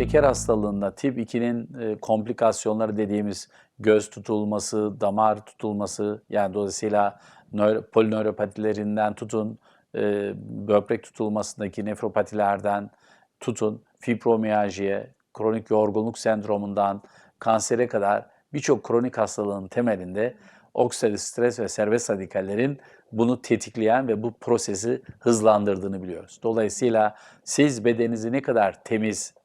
şeker hastalığında tip 2'nin e, komplikasyonları dediğimiz göz tutulması, damar tutulması yani dolayısıyla nöro, polinöropatilerinden tutun, e, böbrek tutulmasındaki nefropatilerden tutun, fibromiyaljiye, kronik yorgunluk sendromundan kansere kadar birçok kronik hastalığın temelinde oksidatif stres ve serbest radikallerin bunu tetikleyen ve bu prosesi hızlandırdığını biliyoruz. Dolayısıyla siz bedeninizi ne kadar temiz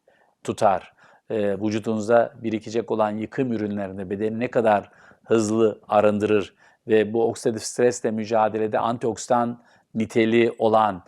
tutar, e, vücudunuzda birikecek olan yıkım ürünlerinde bedeni ne kadar hızlı arındırır ve bu oksidatif stresle mücadelede antioksidan niteliği olan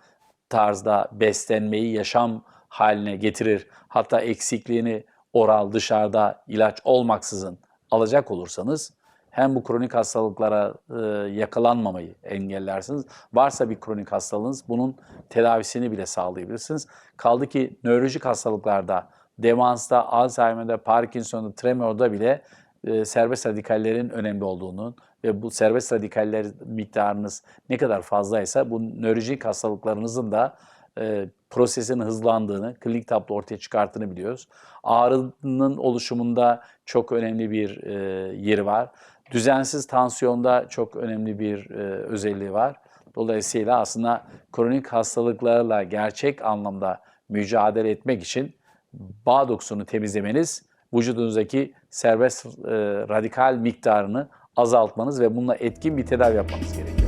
tarzda beslenmeyi yaşam haline getirir. Hatta eksikliğini oral dışarıda ilaç olmaksızın alacak olursanız hem bu kronik hastalıklara e, yakalanmamayı engellersiniz. Varsa bir kronik hastalığınız bunun tedavisini bile sağlayabilirsiniz. Kaldı ki nörolojik hastalıklarda, demansta, Alzheimer'da, Parkinson'da, tremorda bile e, serbest radikallerin önemli olduğunu ve bu serbest radikaller miktarınız ne kadar fazlaysa bu nörolojik hastalıklarınızın da e, prosesin hızlandığını, klinik tablo ortaya çıkarttığını biliyoruz. Ağrının oluşumunda çok önemli bir e, yeri var. Düzensiz tansiyonda çok önemli bir e, özelliği var. Dolayısıyla aslında kronik hastalıklarla gerçek anlamda mücadele etmek için bağ dokusunu temizlemeniz, vücudunuzdaki serbest e, radikal miktarını azaltmanız ve bununla etkin bir tedavi yapmanız gerekiyor.